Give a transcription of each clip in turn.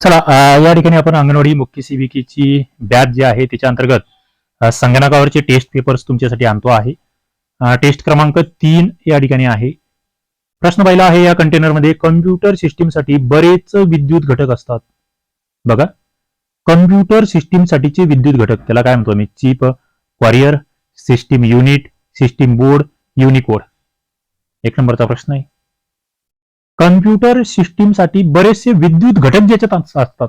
चला या ठिकाणी आपण अंगणवाडी मुख्य सेविकेची बॅच जी आहे त्याच्या अंतर्गत संगणकावरचे टेस्ट पेपर्स तुमच्यासाठी आणतो आहे. टेस्ट क्रमांक तीन या ठिकाणी आहे. प्रश्न पहिला आहे या कंटेनरमध्ये कम्प्युटर सिस्टीमसाठी बरेच विद्युत घटक असतात. बघा कम्प्युटर सिस्टीमसाठीचे विद्युत घटक त्याला काय म्हणतो मी chip carrier system unit system board Unicode एक नंबरचा प्रश्न आहे. कम्प्युटर सिस्टीमसाठी बरेचसे विद्युत घटक ज्याच्यात असतात.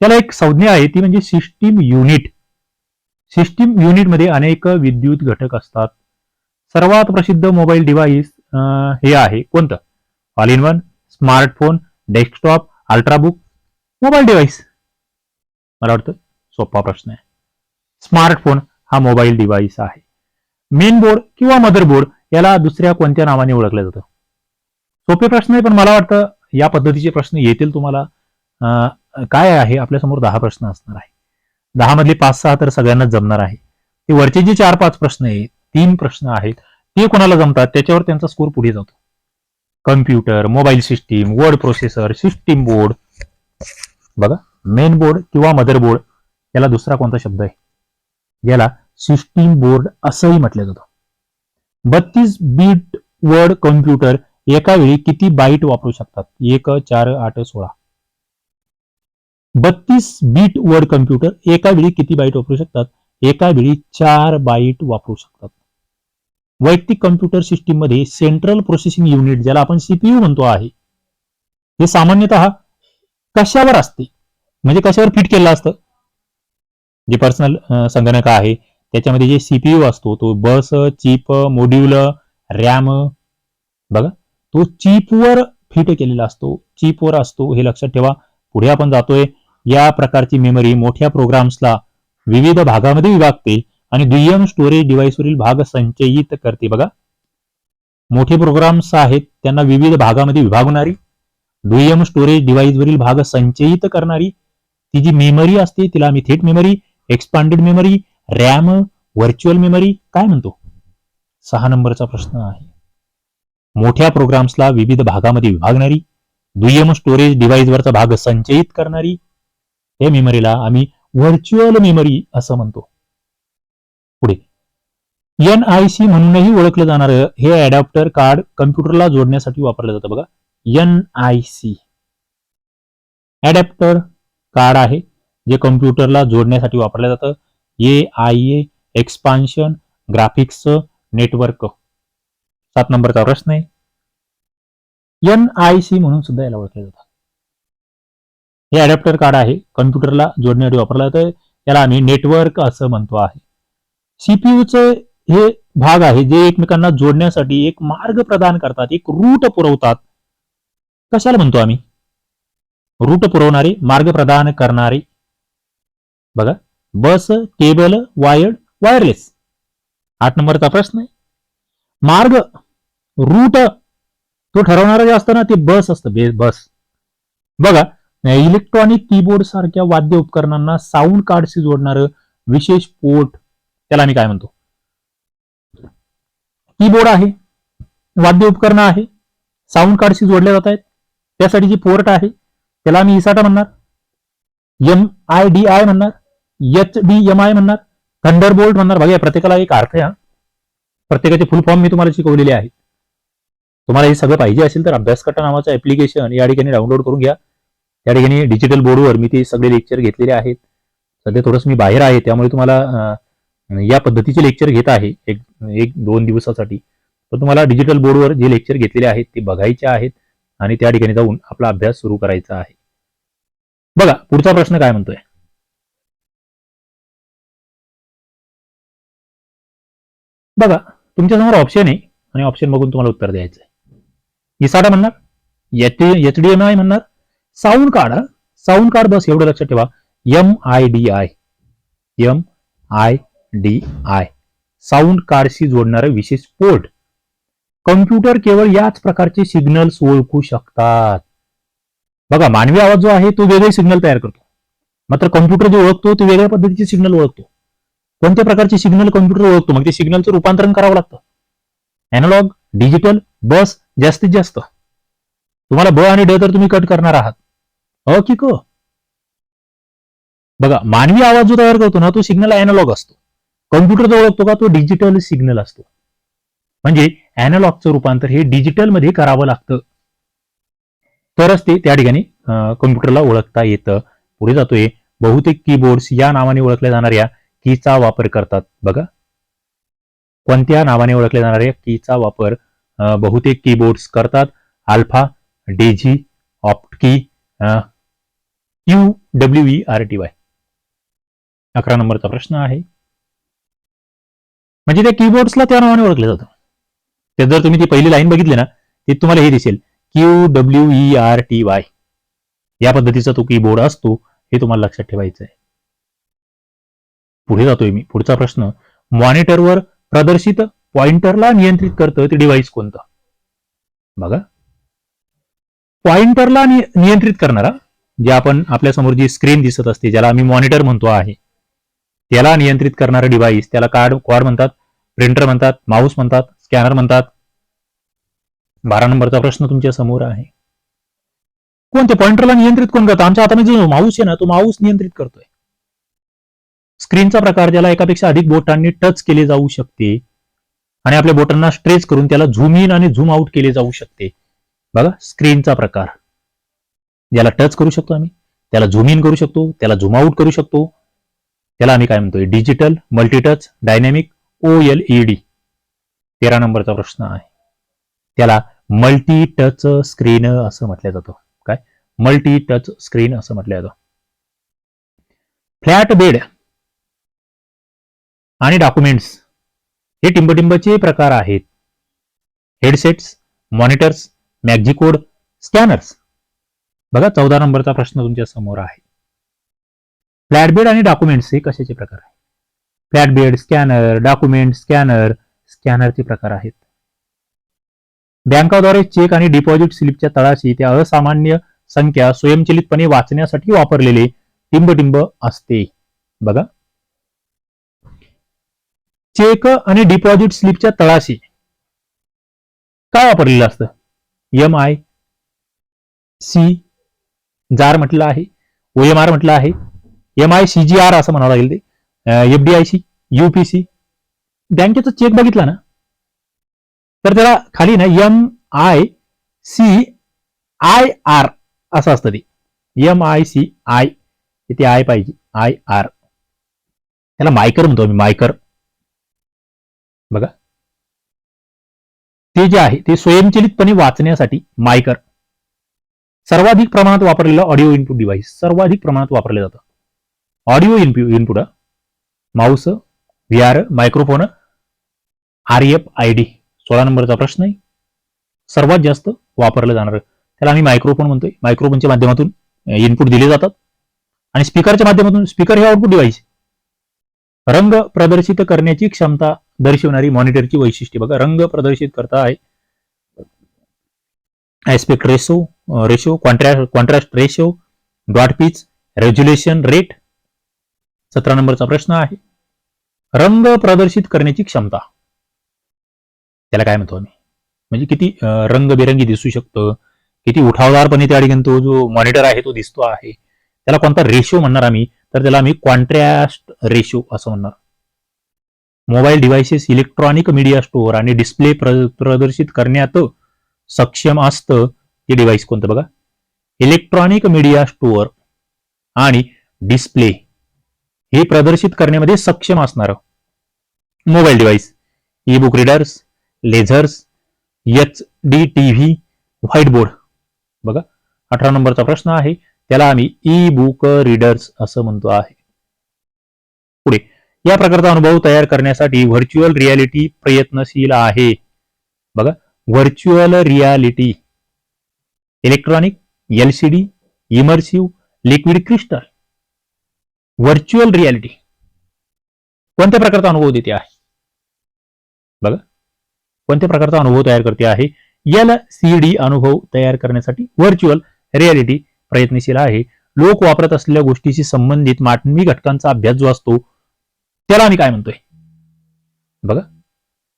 त्याला एक संज्ञा आहे ती म्हणजे सिस्टीम युनिट. सिस्टीम युनिटमध्ये अनेक विद्युत घटक असतात. सर्वात प्रसिद्ध मोबाईल डिव्हाइस हे आहे. कोणतं? All in one smartphone desktop ultrabook. Mobile device. मला वाटतं सोपा प्रश्न आहे. स्मार्टफोन हा मोबाईल डिव्हाइस आहे. मेन बोर्ड किंवा मदरबोर्ड याला दुसऱ्या कोणत्या नावाने ओळखलं जातं? सोपे प्रश्न आहे पण मला वाटतं या पद्धतीचे प्रश्न येतील तुम्हाला. काय आहे? आपल्यासमोर दहा प्रश्न असणार आहे. दहा मधले पाच सहा तर सगळ्यांना जमणार आहे. ते वरचे जे चार पाच प्रश्न आहेत तीन प्रश्न आहेत ते कोणाला जमतात? त्याच्यावर त्यांचा स्कोर पुढे जातो. Computer mobile system word processor system board. बघा मेन बोर्ड किंवा मदर बोर्ड याला दुसरा कोणता शब्द आहे? याला सिस्टीम बोर्ड असंही म्हटलं जातं. बत्तीस बीट वर्ड कम्प्युटर एका वेळी किती बाईट वापरू शकतात? एक चार आठ सोळा. बत्तीस बीट वर्ड कम्प्युटर एका वेळी किती बाईट वापरू शकतात? एका वेळी चार बाईट वापरू शकतात. वैयक्तिक कम्प्युटर सिस्टीममध्ये सेंट्रल प्रोसेसिंग युनिट ज्याला आपण सीपीयू म्हणतो आहे. हे सामान्यतः कशावर असते? म्हणजे कशावर फिट केलेलं असतं? जे पर्सनल संगणक आहे त्याच्यामध्ये जे सीपीयू असतो तो बस चिप मोड्यूल रॅम बघा. तो चीपवर फिट केलेला असतो. चीपवर असतो हे लक्षात ठेवा. पुढे आपण जातोय. या प्रकारची मेमरी मोठ्या प्रोग्राम्सला विविध भागामध्ये विभागते आणि दुय्यम स्टोरेज डिव्हाइसवरील भाग संचयित करते. बघा. मोठे प्रोग्राम्स आहेत त्यांना विविध भागामध्ये विभागणारी दुय्यम स्टोरेज डिव्हाइसवरील भाग संचयित करणारी ती जी मेमरी असते तिला आम्ही थेट memory expanded memory RAM virtual memory काय म्हणतो? सहा नंबरचा प्रश्न आहे. मोठ्या प्रोग्राम्सला विविध भागामध्ये विभागणारी दुय्यम स्टोरेज डिव्हाइसवरचा भाग संचयित करणारी या मेमरीला आम्ही व्हर्च्युअल मेमरी असं म्हणतो. पुढे. एन आय सी म्हणूनही ओळखलं जाणार हे अडॅप्टर कार्ड कम्प्युटरला जोडण्यासाठी वापरलं जातं बघा. N I C adapter card आहे जे कम्प्युटरला जोडण्यासाठी वापरलं जातं. A I A expansion graphics network सात नंबरचा प्रश्न आहे. एन आय सी म्हणून सुद्धा याला ओळखले जातात. हे अडॅप्टर कार्ड आहे. कम्प्युटरला जोडण्यासाठी वापरलं जातं याला आम्ही नेटवर्क असं म्हणतो आहे. सीपीयूचे हे भाग आहे जे एकमेकांना जोडण्यासाठी एक मार्ग प्रदान करतात एक रूट पुरवतात. कशाला म्हणतो आम्ही? रूट पुरवणारे मार्ग प्रदान करणारे. बघा बस केबल वायर्ड वायरलेस आठ नंबरचा प्रश्न आहे. मार्ग रूट तो ठरवणारा जे असतं ना ते बस असतं बे- बस. बघा इलेक्ट्रॉनिक कीबोर्ड सारख्या वाद्य उपकरणांना साऊंड कार्डशी जोडणारं विशेष पोर्ट त्याला आम्ही काय म्हणतो? कीबोर्ड आहे वाद्य उपकरणं आहे साऊंड कार्डशी जोडले जात आहेत. त्यासाठी जी पोर्ट आहे त्याला आम्ही इसाटा म्हणणार एम आय डी आय म्हणणार एच डी एम आय म्हणणार थंडर बोल्ट म्हणणार. बघा प्रत्येकाला एक अर्थ आहे प्रत्येकाचे फुल फॉर्म मी तुम्हाला शिकवलेले आहेत तुम्हाला हे सगळं पाहिजे असेल तर अभ्यासकटा नावाचं ऍप्लिकेशन या ठिकाणी डाउनलोड करून घ्या. त्या ठिकाणी डिजिटल बोर्डवर मी ते सगळे लेक्चर घेतलेले आहेत. सध्या थोडंसं मी बाहेर आहे त्यामुळे तुम्हाला या पद्धतीचे लेक्चर घेत आहे एक एक दोन दिवसासाठी. तर तुम्हाला डिजिटल बोर्डवर जे लेक्चर घेतलेले आहेत ते बघायचे आहेत आणि त्या ठिकाणी जाऊन आपला अभ्यास सुरू करायचा आहे. बघा पुढचा प्रश्न काय म्हणतोय? बघा तुमच्यासमोर ऑप्शन आहे आणि ऑप्शन बघून तुम्हाला उत्तर द्यायचं आहे इसाडा म्हणणार एच डी एम आय म्हणणार. साऊंड कार्ड साऊंड कार्ड बस एवढं लक्षात ठेवा. M I D I M I D I sound कार्डशी जोडणारे विशेष पोर्ट. कम्प्युटर केवळ याच प्रकारचे सिग्नल्स ओळखू शकतात. बघा मानवी आवाज जो आहे तो वेगळे सिग्नल तयार करतो. मात्र कम्प्युटर जो ओळखतो तो वेगळ्या पद्धतीचे सिग्नल ओळखतो. कोणत्या प्रकारचे सिग्नल कम्प्युटर ओळखतो? मग ते सिग्नलचं रूपांतरण करावं लागतं. अॅनालॉग डिजिटल बस जास्तीत जास्त. तुम्हाला ब आणि ड तर तुम्ही कट करणार आहात. अ की क? बघा मानवी आवाज जो तयार करतो ना तो सिग्नल अॅनालॉग असतो. कम्प्युटर जो ओळखतो का तो डिजिटल सिग्नल असतो. म्हणजे अॅनालॉगचं रूपांतर हे डिजिटलमध्ये करावं लागतं. तरच ते त्या ठिकाणी कम्प्युटरला ओळखता येतं. पुढे जातोय बहुतेक कीबोर्ड्स या नावाने ओळखल्या जाणाऱ्या कीचा वापर करतात. बघा. कोणत्या नावाने ओळखल्या जाणाऱ्या कीचा वापर? बहुतेक कीबोर्ड्स करतात. Alpha daisy ऑप्टकी Q W E R T Y अकरा नंबरचा प्रश्न आहे. म्हणजे त्या कीबोर्ड्सला त्या नावाने ओळखलं जातं. ते जर तुम्ही ती पहिली लाईन बघितली ना ते तुम्हाला हे दिसेल. Q W E R T Y या पद्धतीचा तो कीबोर्ड असतो हे तुम्हाला लक्षात ठेवायचं आहे पुढे जातोय मी. पुढचा प्रश्न मॉनिटरवर प्रदर्शित पॉइंटरला नियंत्रित करतं ते डिव्हाइस कोणतं? बघा. पॉइंटरला नियंत्रित करणारा जे आपण आपल्यासमोर जी स्क्रीन दिसत असते ज्याला आम्ही मॉनिटर म्हणतो आहे त्याला नियंत्रित करणारं डिव्हाइस त्याला कार्ड क्वाड म्हणतात प्रिंटर म्हणतात माऊस म्हणतात स्कॅनर म्हणतात. बारा नंबरचा प्रश्न तुमच्यासमोर आहे. कोणते? पॉइंटरला नियंत्रित कोण करतं? आमच्या हातामध्ये जो माऊस आहे ना तो माऊस नियंत्रित करतोय. स्क्रीनचा प्रकार ज्याला एकापेक्षा अधिक बोटांनी टच केले जाऊ शकते आणि आपल्या बोटांना स्ट्रेच करून त्याला झूम इन आणि झूम आउट केले जाऊ शकते. बघा स्क्रीनचा प्रकार. ज्याला टच करू शकतो आम्ही. त्याला झूम इन करू शकतो. त्याला झूम आउट करू शकतो. त्याला आम्ही काय म्हणतोय? Digital multitouch dynamic O L E D तेरा नंबरचा प्रश्न आहे. त्याला मल्टी टच स्क्रीन असं म्हटलं जातं. काय? मल्टी टच स्क्रीन असं म्हटलं जातं. फ्लॅट बेड आणि डॉक्युमेंट्स हे टिंबटिंबचे प्रकार आहेत. हेडसेट्स मॉनिटर्स मॅग्जिकोड स्कॅनर्स. बघा चौदा नंबरचा प्रश्न तुमच्यासमोर आहे. फ्लॅटबेड आणि डॉक्युमेंट्स हे कशाचे प्रकार आहेत? फ्लॅटबेड स्कॅनर डॉक्युमेंट स्कॅनर स्कॅनरचे प्रकार आहेत. बँकाद्वारे चेक आणि डिपॉझिट स्लिपच्या तळाशी त्या असामान्य संख्या स्वयंचलितपणे वाचण्यासाठी वापरलेले टिंबटिंब असते. बघा. चेक आणि डिपॉझिट स्लिपच्या तळाशी. काय वापरलेलं असतं? एम आय सी जार म्हटलं आहे ओ एम आर म्हटलं आहे M I C G R असं म्हणावं लागेल ते. F D I C UPC बँकेचा चेक बघितला ना? तर त्याला खाली ना M I C I R असं असतं ते. एम आय सी आय ते आय पाहिजे आय आर त्याला मायकर म्हणतो आम्ही मायकर. बघा. ते जे आहे ते स्वयंचलितपणे वाचण्यासाठी मायकर. सर्वाधिक प्रमाणात वापरलेलं ऑडिओ इनपुट डिव्हाइस सर्वाधिक प्रमाणात वापरलं जातं. Audio input input mouse V R microphone R F I D सोळा नंबरचा प्रश्न आहे. सर्वात जास्त वापरलं जाणार. त्याला आम्ही मायक्रोफोन म्हणतोय. मायक्रोफोनच्या माध्यमातून इनपुट दिले जातात. आणि स्पीकरच्या माध्यमातून स्पीकर हे आउटपुट डिव्हाइस रंग प्रदर्शित करण्याची क्षमता दर्शवणारी मॉनिटरची वैशिष्ट्ये. बघा रंग प्रदर्शित करता आहे. Aspect ratio ratio contrast contrast ratio dot pitch resolution rate सतरा नंबरचा प्रश्न आहे. रंग प्रदर्शित करण्याची क्षमता. त्याला काय म्हणतो आम्ही? म्हणजे किती रंगबेरंगी दिसू शकतं? किती उठावदारपणे त्या ठिकाणी तो जो मॉनिटर आहे तो दिसतो आहे. त्याला कोणता रेशो म्हणणार आम्ही? तर त्याला आम्ही कॉन्ट्रॅस्ट रेशो असं म्हणणार. Mobile devices electronic media store आणि डिस्प्ले प्रदर्शित करण्यात सक्षम असतं ते डिव्हाइस कोणतं बघा? इलेक्ट्रॉनिक मीडिया स्टोअर आणि डिस्प्ले हे प्रदर्शित करण्यामध्ये सक्षम असणार mobile device. Ebook readers lasers H D T V whiteboard बघा अठरा नंबरचा प्रश्न आहे. त्याला आम्ही ई बुक रीडर्स असं म्हणतो आहे. पुढे. या प्रकारचा अनुभव तयार करण्यासाठी व्हर्च्युअल रियालिटी प्रयत्नशील आहे. बघा virtual reality electronic LCD immersive liquid crystal virtual reality कोणत्या प्रकारचा अनुभव देते आहे? बघा कोणत्या प्रकारचा अनुभव तयार करते आहे? एल सी डी अनुभव तयार करण्यासाठी व्हर्च्युअल रियालिटी प्रयत्नशील आहे. लोक वापरत असलेल्या गोष्टीशी संबंधित माटमी घटकांचा अभ्यास जो असतो त्याला आम्ही काय म्हणतोय? बघा.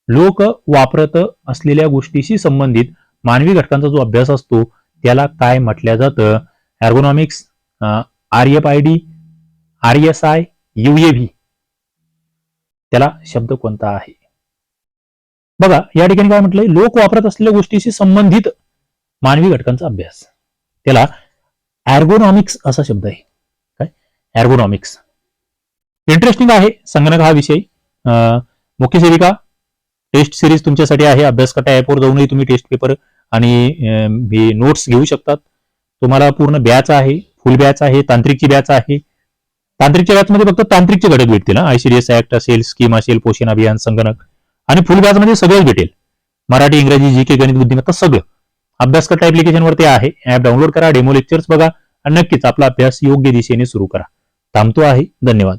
लोक वापरत असलेल्या गोष्टीशी संबंधित मानवी घटकांचा जो अभ्यास असतो त्याला काय म्हटलं जातं? Ergonomics R F I D R S I UAV त्याला शब्द कोणता आहे? बघा या ठिकाणी काय म्हटलंय? लोक वापरत असलेल्या गोष्टीशी संबंधित मानवी घटकांचा अभ्यास. त्याला ॲर्गोनॉमिक्स असा शब्द आहे. काय? ॲर्गोनॉमिक्स इंटरेस्टिंग आहे संगणक हा विषय. मुख्य सेविका टेस्ट सिरीज तुमच्यासाठी आहे. अभ्यासकटा ऍपवर ॲपवर जाऊनही तुम्ही टेस्ट पेपर आणि नोट्स घेऊ शकतात. तुम्हाला पूर्ण बॅच आहे फुल बॅच आहे तांत्रिकची बॅच आहे. तांत्रिकच्या बॅचमध्ये फक्त तांत्रिकचे घटक भेटतील आयसीडीएस ऍक्ट असेल स्कीम असेल पोषण अभियान संगणक. आणि फुल बॅचमध्ये सगळंच भेटेल. मराठी इंग्रजी जी के गणित बुद्धिमत्ता सगळं. अभ्यासकटा कट्टा ते आहे. ऍप डाउनलोड करा डेमो लेक्चर्स बघा. आणि नक्कीच आपला अभ्यास योग्य दिशेने सुरू करा. थांबतो आहे. धन्यवाद.